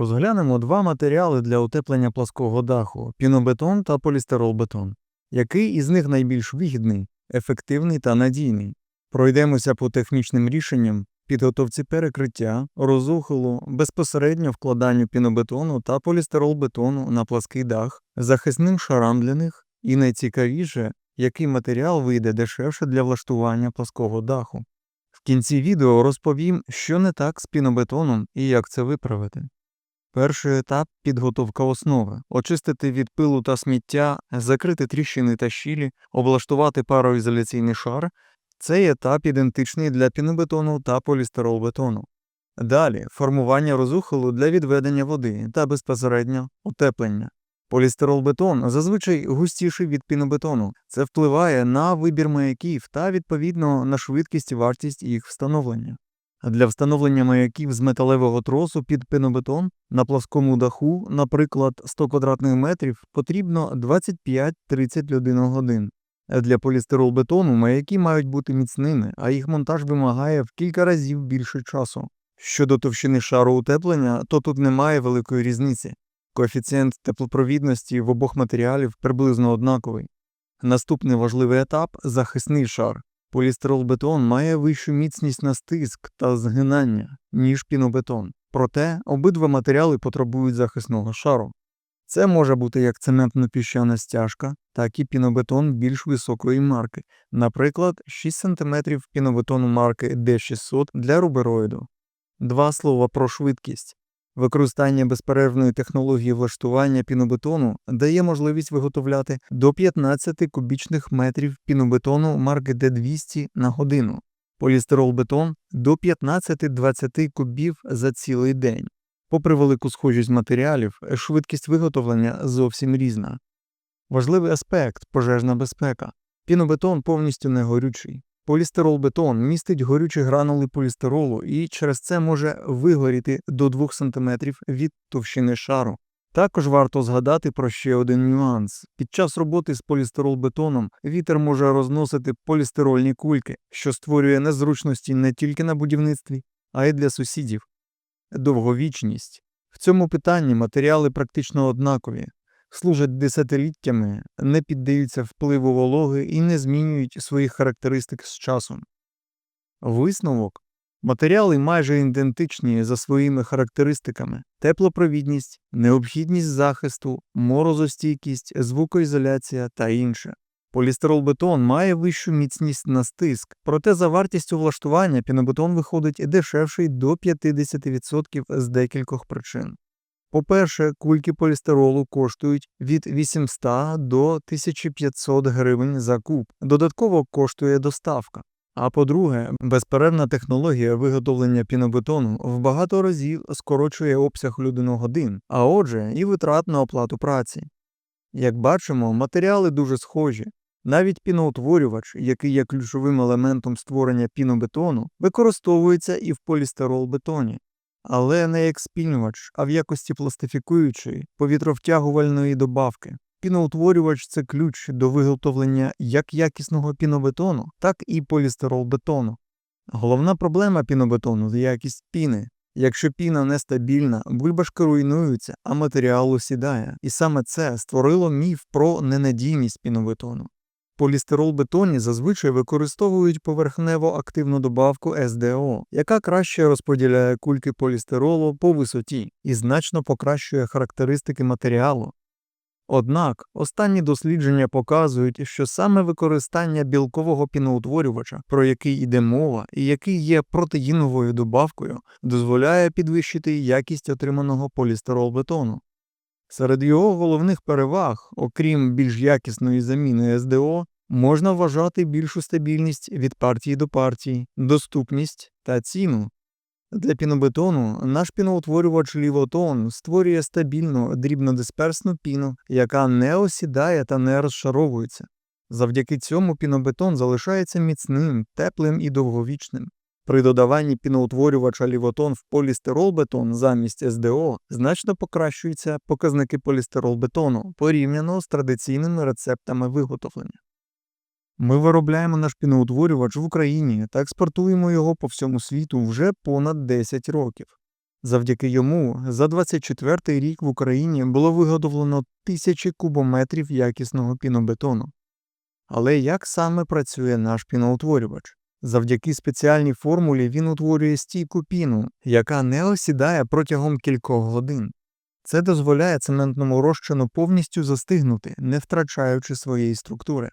Розглянемо два матеріали для утеплення плаского даху пінобетон та полістиролбетон. Який із них найбільш вигідний, ефективний та надійний? Пройдемося по технічним рішенням, підготовці перекриття, розухилу, безпосередньо вкладанню пінобетону та полістиролбетону на плаский дах, захисним шарам для них і найцікавіше, який матеріал вийде дешевше для влаштування плаского даху. В кінці відео розповім, що не так з пінобетоном і як це виправити. Перший етап підготовка основи, очистити від пилу та сміття, закрити тріщини та щілі, облаштувати пароізоляційний шар. Цей етап ідентичний для пінобетону та полістиролбетону. Далі формування розухилу для відведення води та безпосередньо утеплення. Полістиролбетон зазвичай густіший від пінобетону. Це впливає на вибір маяків та відповідно на швидкість і вартість їх встановлення. Для встановлення маяків з металевого тросу під пінобетон на пласкому даху, наприклад, 100 квадратних метрів, потрібно 25-30 людиногодин. Для полістиролбетону маяки мають бути міцними, а їх монтаж вимагає в кілька разів більше часу. Щодо товщини шару утеплення, то тут немає великої різниці. Коефіцієнт теплопровідності в обох матеріалів приблизно однаковий. Наступний важливий етап захисний шар. Полістиролбетон має вищу міцність на стиск та згинання, ніж пінобетон. Проте обидва матеріали потребують захисного шару. Це може бути як цементно-піщана стяжка, так і пінобетон більш високої марки, наприклад, 6 см пінобетону марки D600 для рубероїду. Два слова про швидкість. Використання безперервної технології влаштування пінобетону дає можливість виготовляти до 15 кубічних метрів пінобетону марки D200 на годину, полістиролбетон до 15-20 кубів за цілий день. Попри велику схожість матеріалів, швидкість виготовлення зовсім різна. Важливий аспект пожежна безпека. Пінобетон повністю не горючий. Полістиролбетон містить горючі гранули полістиролу і через це може вигоріти до 2 см від товщини шару. Також варто згадати про ще один нюанс. Під час роботи з полістиролбетоном вітер може розносити полістирольні кульки, що створює незручності не тільки на будівництві, а й для сусідів. Довговічність. В цьому питанні матеріали практично однакові, служать десятиліттями, не піддаються впливу вологи і не змінюють своїх характеристик з часом. Висновок матеріали майже ідентичні за своїми характеристиками: теплопровідність, необхідність захисту, морозостійкість, звукоізоляція та інше. Полістиролбетон має вищу міцність на стиск, проте за вартістю влаштування пінобетон виходить дешевший до 50% з декількох причин. По-перше, кульки полістиролу коштують від 800 до 1500 гривень за куб. Додатково коштує доставка. А по-друге, безперервна технологія виготовлення пінобетону в багато разів скорочує обсяг людиногодин, а отже, і витрат на оплату праці. Як бачимо, матеріали дуже схожі. Навіть піноутворювач, який є ключовим елементом створення пінобетону, використовується і в полістиролбетоні але не як спільнювач, а в якості пластифікуючої, повітровтягувальної добавки. Піноутворювач це ключ до виготовлення як якісного пінобетону, так і полістиролбетону. Головна проблема пінобетону якість піни. Якщо піна нестабільна, бульбашки руйнуються, а матеріал осідає, і саме це створило міф про ненадійність пінобетону полістиролбетоні зазвичай використовують поверхнево активну добавку СДО, яка краще розподіляє кульки полістиролу по висоті і значно покращує характеристики матеріалу. Однак останні дослідження показують, що саме використання білкового піноутворювача, про який йде мова і який є протеїновою добавкою, дозволяє підвищити якість отриманого полістиролбетону. Серед його головних переваг, окрім більш якісної заміни СДО, можна вважати більшу стабільність від партії до партії, доступність та ціну. Для пінобетону наш піноутворювач лівотон створює стабільну дрібнодисперсну піну, яка не осідає та не розшаровується. Завдяки цьому пінобетон залишається міцним, теплим і довговічним. При додаванні піноутворювача лівотон в полістиролбетон замість СДО значно покращуються показники полістиролбетону порівняно з традиційними рецептами виготовлення. Ми виробляємо наш піноутворювач в Україні та експортуємо його по всьому світу вже понад 10 років. Завдяки йому за 24 рік в Україні було виготовлено тисячі кубометрів якісного пінобетону. Але як саме працює наш піноутворювач? Завдяки спеціальній формулі він утворює стійку піну, яка не осідає протягом кількох годин. Це дозволяє цементному розчину повністю застигнути, не втрачаючи своєї структури.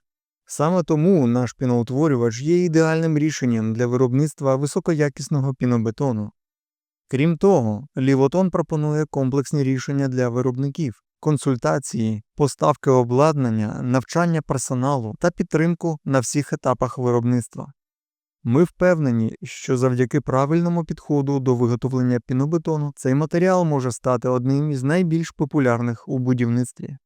Саме тому наш піноутворювач є ідеальним рішенням для виробництва високоякісного пінобетону. Крім того, Лівотон пропонує комплексні рішення для виробників, консультації, поставки обладнання, навчання персоналу та підтримку на всіх етапах виробництва. Ми впевнені, що завдяки правильному підходу до виготовлення пінобетону цей матеріал може стати одним із найбільш популярних у будівництві.